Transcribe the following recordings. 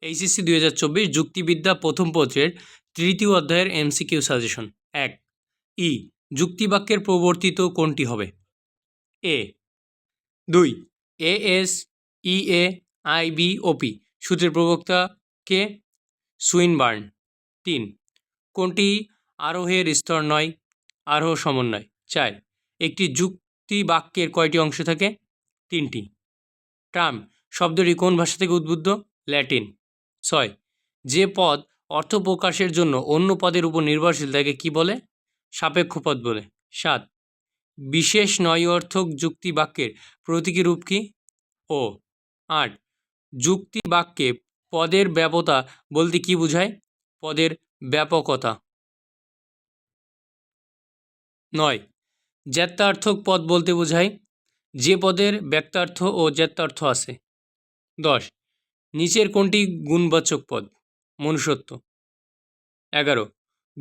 HSC দুই হাজার চব্বিশ যুক্তিবিদ্যা প্রথম পত্রের তৃতীয় অধ্যায়ের এমসিকিউ সাজেশন। এক, ই, যুক্তিবাক্যের প্রবর্তিত কোনটি হবে? এ, দুই, A, S, E, A, I, B, O, P, সূত্রের প্রবক্তা কে? সুইনবার্ন। তিন, কোনটি আরোহের স্তর নয়, আরোহ সমন্বয়? চার, একটি যুক্তি বাক্যের কয়টি অংশ থাকে? তিনটি। ট্রাম, শব্দটি কোন ভাষা থেকে উদ্বুদ্ধ ল্যাটিন। ছয়। যে পদ অর্থ প্রকাশের জন্য অন্য পদের উপর নির্ভরশীল তাকে কি বলে? সাপেক্ষ পদ বলে। সাত। বিশেষ নয় অর্থক যুক্তি বাক্যের প্রতীকী রূপ কি? ও। আট। যুক্তি বাক্যে পদের ব্যাপতা বলতে কি বোঝায়? পদের ব্যাপকতা। নয়। জ্যাত্যার্থক পদ বলতে বোঝায় যে পদের ব্যক্তার্থ ও জ্যাত্যার্থ আছে। দশ। নিচের কোনটি গুণবাচক পদ? মনুষ্যত্ব। এগারো।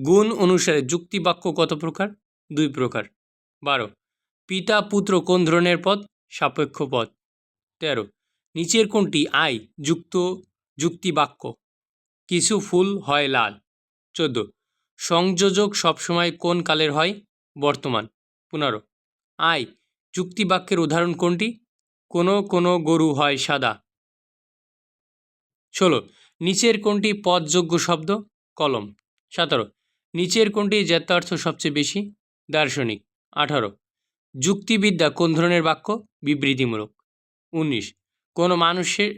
গুণ অনুসারে যুক্তি বাক্য কত প্রকার? দুই প্রকার। বারো। পিতা পুত্র কোন ধরনের পদ? সাপেক্ষ পদ। তেরো। নিচের কোনটি আই, যুক্ত যুক্তি বাক্য কিছু ফুল হয় লাল। চোদ্দ। সংযোজক সবসময় কোন কালের হয়? বর্তমান। পনেরো। আই যুক্তি বাক্যের উদাহরণ কোনটি? কোনো কোনো গরু হয় সাদা। ষোলো নিচের কোনটি পদযোগ্য শব্দ? কলম। সতেরো। নিচের কোনটি জ্যাত্যার্থ সবচেয়ে বেশি? দার্শনিক। আঠারো। যুক্তিবিদ্যা কোন ধরনের বাক্য? বিবৃতিমূলক। উনিশ। কোনো মানুষের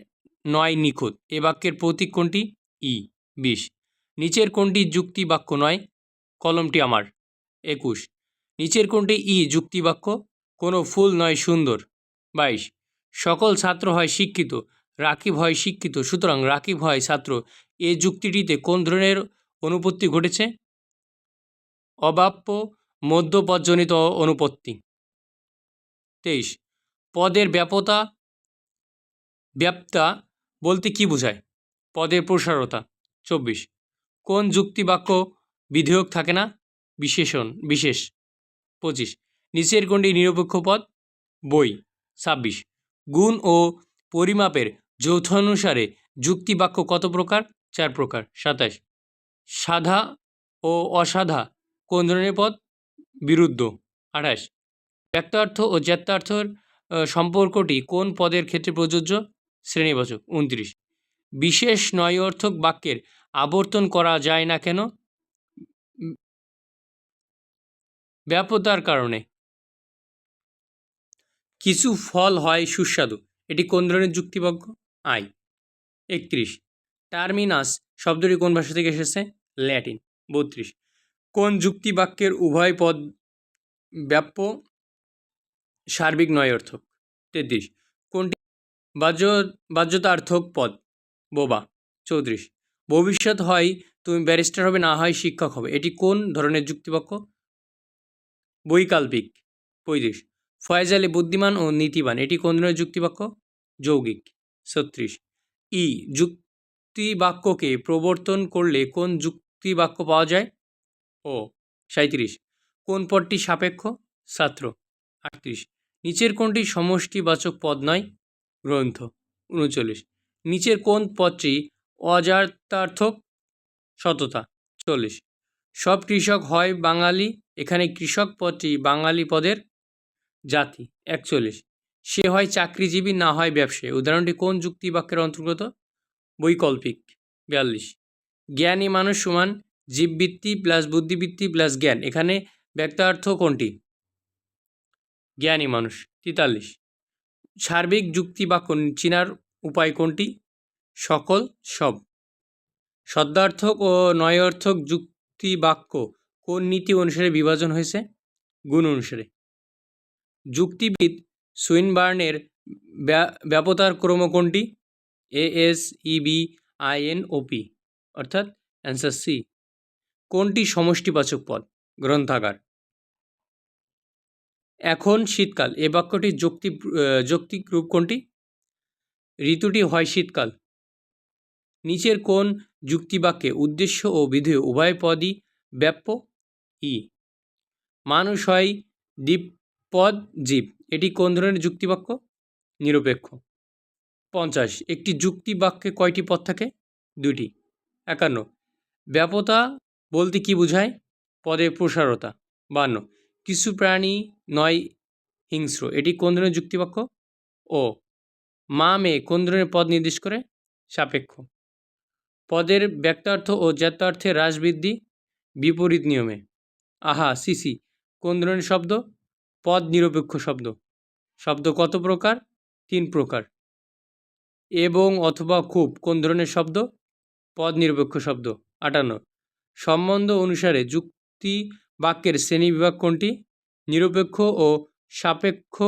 নয় নিখুঁত। এ বাক্যের প্রতীক কোনটি? ই। বিশ। নিচের কোনটি যুক্তি বাক্য নয়? কলমটি আমার। একুশ। নিচের কোনটি ই যুক্তি বাক্য? কোনো ফুল নয় সুন্দর। বাইশ। সকল ছাত্র হয় শিক্ষিত। রাকিব হয় শিক্ষিত। সুতরাং রাকিব হয় ছাত্র, এ যুক্তিটিতে কোন ধরনের অনুপত্তি ঘটেছে? অবাপ্য মধ্যপদজনিত অনুপত্তি। তেইশ, পদের ব্যাপতা, ব্যাপ্তা বলতে কি বোঝায়? পদের প্রসারতা। চব্বিশ, কোন যুক্তিবাক্য বিধেয়ক থাকে না? বিশেষণ, বিশেষ। পঁচিশ, নিচের কোনটি নিরপেক্ষ পদ? বই। ছাব্বিশ, গুণ ও পরিমাপের যৌথানুসারে যুক্তিবাক্য কত প্রকার? চার প্রকার। সাতাশ। সাধা ও অসাধা কোন ধরনের পদ? বিরুদ্ধ। আঠাশ। ব্যক্তার্থ ও জ্যাত্যার্থর সম্পর্কটি কোন পদের ক্ষেত্রে প্রযোজ্য? শ্রেণীবাচক। উনত্রিশ। বিশেষ নয়অর্থক বাক্যের আবর্তন করা যায় না কেন? ব্যাপতার কারণে। কিছু ফল হয় সুস্বাদু। এটি কোন ধরনের যুক্তিবাক্য? আই। একত্রিশ। টার্মিনাস শব্দটি কোন ভাষা থেকে এসেছে? ল্যাটিন। বত্রিশ। কোন যুক্তি বাক্যের উভয় পদ ব্যাপ্য সার্বিক নয় অর্থক? তেত্রিশ। কোনটি বাহ্য, বাহ্যতার্থক পদ? বোবা। চৌত্রিশ। ভবিষ্যৎ হয়, তুমি ব্যারিস্টার হবে, না হয় শিক্ষক হবে। এটি কোন ধরনের যুক্তিবাক্য? বৈকাল্পিক। পঁয়ত্রিশ। ফয়েজ বুদ্ধিমান ও নীতিবান। এটি কোন ধরনের যুক্তিবাক্য? যৌগিক। ছত্রিশ। ই, যুক্তিবাক্যকে প্রবর্তন করলে কোন যুক্তিবাক্য পাওয়া যায়? ও সাঁত্রিশ কোন পদটি সাপেক্ষ? ছাত্র। আটত্রিশ। নিচের কোনটি সমষ্টিবাচক পদ নয়? গ্রন্থ। উনচল্লিশ। নিচের কোন পদটি অজাতার্থক সততা। চল্লিশ। সব কৃষক হয় বাঙালি? এখানে কৃষক পদটি বাঙালি পদের জাতি। একচল্লিশ। সে হয় চাকরিজীবী, না হয় ব্যবসায়ী। উদাহরণটি কোন যুক্তি বাক্যের অন্তর্গত? বৈকল্পিক। বিয়াল্লিশ। জ্ঞানী মানুষ সমান জীববৃত্তি প্লাস বুদ্ধিবৃত্তি প্লাস জ্ঞান। এখানে ব্যক্তার্থ কোনটি? জ্ঞানী মানুষ। তেতাল্লিশ। সার্বিক যুক্তি বাক্য চিনার উপায় কোনটি? সকল, সব। শব্দার্থক ও নয়ার্থক যুক্তি বাক্য কোন নীতি অনুসারে বিভাজন হয়েছে? গুণ অনুসারে। যুক্তিবিদ সুইনবার্নের ব্যা- ব্যাপতার ক্রম কোনটি? A S E B I N O P, অর্থাৎ অ্যান্সার সি। কোনটি সমষ্টিবাচক পদ? গ্রন্থাগার। এখন শীতকাল, এ বাক্যটির যুক্তি যৌক্তিক রূপ কোনটি? ঋতুটি হয় শীতকাল। নিচের কোন যুক্তিবাক্যে উদ্দেশ্য ও বিধেয় উভয় পদই ব্যাপ্য? ই। মানুষ হয় দ্বীপপদ জীব এটি কোন ধরনের যুক্তিবাক্য? নিরপেক্ষ। পঞ্চাশ, একটি যুক্তি বাক্যে কয়টি পদ থাকে? দুটি একান্ন, ব্যাপতা বলতে কি বোঝায়? পদের প্রসারতা। বান্ন, কিছু প্রাণী নয় হিংস্র, এটি কোন ধরনের যুক্তিবাক্য? ও, মা মেয়ে কোন ধরনের পদ নির্দেশ করে? সাপেক্ষ। পদের ব্যক্তার্থ ও জ্ঞাতার্থের হ্রাস বৃদ্ধি বিপরীত নিয়মে। আহা সিসি কোন ধরনের শব্দ? পদ নিরপেক্ষ শব্দ। শব্দ কত প্রকার? তিন প্রকার। এবং অথবা খুব, কোন ধরনের শব্দ? পদ নিরপেক্ষ শব্দ। আটান্ন। সম্বন্ধ অনুসারে যুক্তি বাক্যের শ্রেণীবিভাগ কোনটি? নিরপেক্ষ ও সাপেক্ষ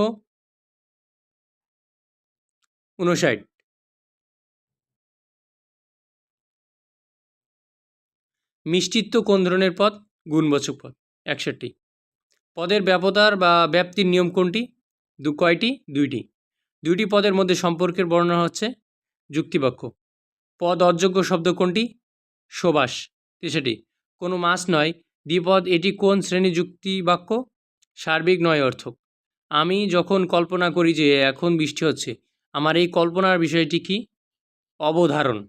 উনষাট মিষ্টিত্ব কোন ধরনের পদ? গুণবাচক পদ। একষট্টি। পদের ব্যাপতার বা ব্যাপ্তির নিয়ম কোনটি? দু, কয়টি? দুইটি। দুইটি পদের মধ্যে সম্পর্কের বর্ণনা হচ্ছে যুক্তিবাক্য। পদ অযোগ্য শব্দ কোনটি? সুবাস। তেষট্টি কোনো মাস নয়। দ্বিপদ এটি কোন শ্রেণি যুক্তি বাক্য সার্বিক নয় অর্থক। আমি যখন কল্পনা করি যে এখন বৃষ্টি হচ্ছে, আমার এই কল্পনার বিষয়টি কি? অবধারণ।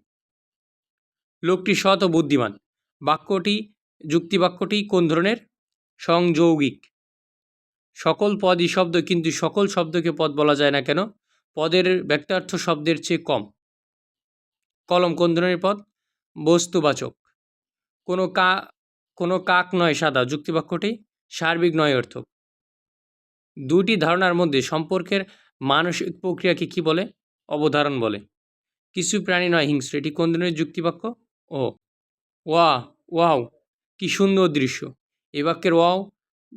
লোকটি সৎ ও বুদ্ধিমান। বাক্যটি, যুক্তিবাক্যটি কোন ধরনের? সংযৌগিক। সকল পদই শব্দ, কিন্তু সকল শব্দকে পদ বলা যায় না কেন? পদের ব্যক্তার্থ শব্দের চেয়ে কম। কলম কোন ধরনের পদ? বস্তুবাচক। কোনো কা, কোনো কাক নয় সাদা, যুক্তিবাক্যটি সার্বিক নয় অর্থক। দুটি ধারণার মধ্যে সম্পর্কের মানসিক প্রক্রিয়াকে কি বলে? অবধারণ বলে। কিছু প্রাণী নয় হিংস্র, এটি কোন ধরনের যুক্তিবাক্য? ও। ওয়া ওয়াও, কি সুন্দর দৃশ্য। এ বাক্যের ওয়াও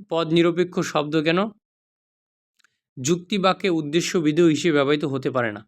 পদ নিরপেক্ষ শব্দ কেন? যুক্তি বাক্যে উদ্দেশ্য বিধেয় হিসেবে ব্যবহৃত হতে পারে না।